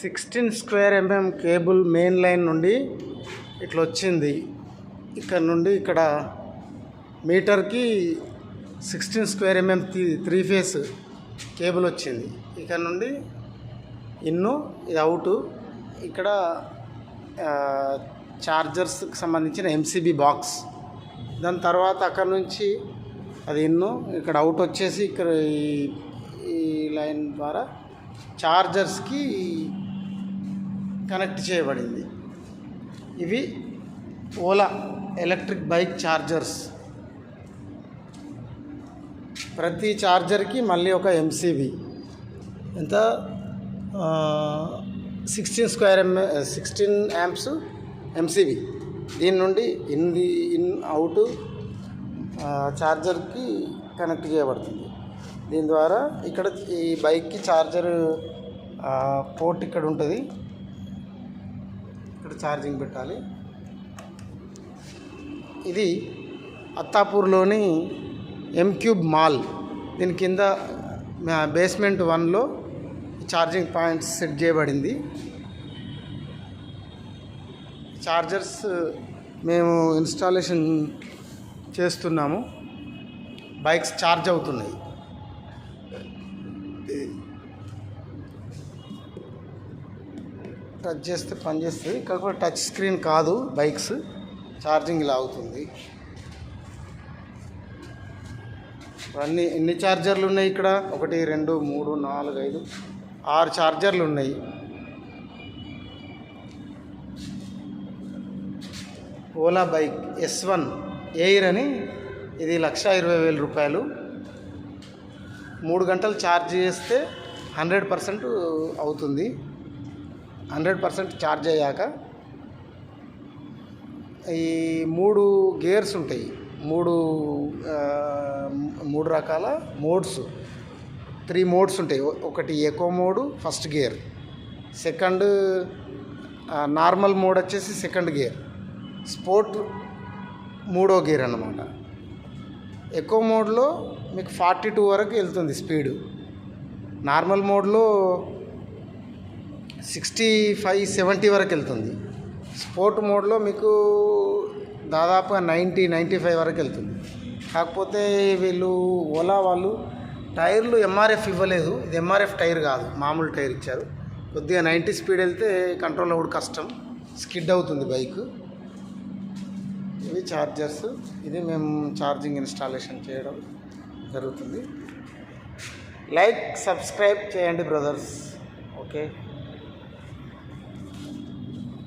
Sixteen square MM cable main line నుండి ఇట్లా వచ్చింది. ఇక్కడ నుండి ఇక్కడ మీటర్కి sixteen square MM three phase cable వచ్చింది. ఇక్కడ నుండి ఇన్ను ఇది అవుట్. ఇక్కడ చార్జర్స్కి సంబంధించిన ఎంసీబీ బాక్స్. దాని తర్వాత అక్కడ నుంచి అది ఇన్ను ఇక్కడ అవుట్ వచ్చేసి ఇక్కడ ఈ ఈ లైన్ ద్వారా చార్జర్స్కి కనెక్ట్ చేయబడింది. ఇవి ఓలా ఎలక్ట్రిక్ బైక్ చార్జర్స్. ప్రతి చార్జర్కి మళ్ళీ ఒక ఎంసీబీ ఎంత? Sixteen square M sixteen amps MCB దీని నుండి ఇన్ ఇన్ అవుట్ చార్జర్కి కనెక్ట్ చేయబడుతుంది. దీని ద్వారా ఇక్కడ ఈ బైక్కి ఛార్జర్ పోర్ట్ ఇక్కడ ఉంటుంది. ఇక్కడ ఛార్జింగ్ పెట్టాలి. ఇది అత్తాపూర్లోని ఎంక్యూబ్ మాల్ దీని కింద బేస్మెంట్ వన్లో ఛార్జింగ్ పాయింట్స్ సెట్ చేయబడింది. ఛార్జర్స్ మేము ఇన్స్టాలేషన్ చేస్తున్నాము. బైక్స్ ఛార్జ్ అవుతున్నాయి. టచ్ చేస్తే పని చేస్తుంది. ఇక్కడ కూడా టచ్ స్క్రీన్ కాదు బైక్స్. ఛార్జింగ్ ఇలా అవుతుంది. అన్ని ఎన్ని ఛార్జర్లు ఉన్నాయి ఇక్కడ? ఒకటి రెండు మూడు నాలుగు ఐదు ఆరు ఛార్జర్లు ఉన్నాయి. Ola bike S one air అని ఇది లక్ష ఇరవై వేల రూపాయలు. మూడు గంటలు ఛార్జ్ చేస్తే హండ్రెడ్ పర్సెంట్ అవుతుంది. హండ్రెడ్ పర్సెంట్ ఛార్జ్ అయ్యాక ఈ మూడు గేర్స్ ఉంటాయి. మూడు మూడు రకాల మోడ్స్ త్రీ మోడ్స్ ఉంటాయి. ఒకటి eco mode first gear second normal mode వచ్చేసి సెకండ్ గేర్ స్పోర్ట్ మూడో గేర్ అన్నమాట. ఎకో మోడ్లో మీకు ఫార్టీ టూ వరకు వెళ్తుంది స్పీడు నార్మల్ మోడ్లో సిక్స్టీ ఫైవ్ సెవెంటీ వరకు వెళ్తుంది. స్పోర్ట్ మోడ్లో మీకు దాదాపుగా నైంటీ నైంటీ ఫైవ్ వరకు వెళ్తుంది. కాకపోతే వీళ్ళు ఓలా వాళ్ళు టైర్లు ఎంఆర్ఎఫ్ ఇవ్వలేదు. ఇది ఎంఆర్ఎఫ్ టైర్ కాదు మామూలు టైర్ ఇచ్చారు. కొద్దిగా నైంటీ స్పీడ్ వెళ్తే కంట్రోల్ అవ్వడం కష్టం. స్కిడ్ అవుతుంది బైక్. ఇవి చార్జర్స్. ఇది మేము ఛార్జింగ్ ఇన్స్టాలేషన్ చేయడం జరుగుతుంది. లైక్ సబ్స్క్రైబ్ చేయండి బ్రదర్స్. ఓకే?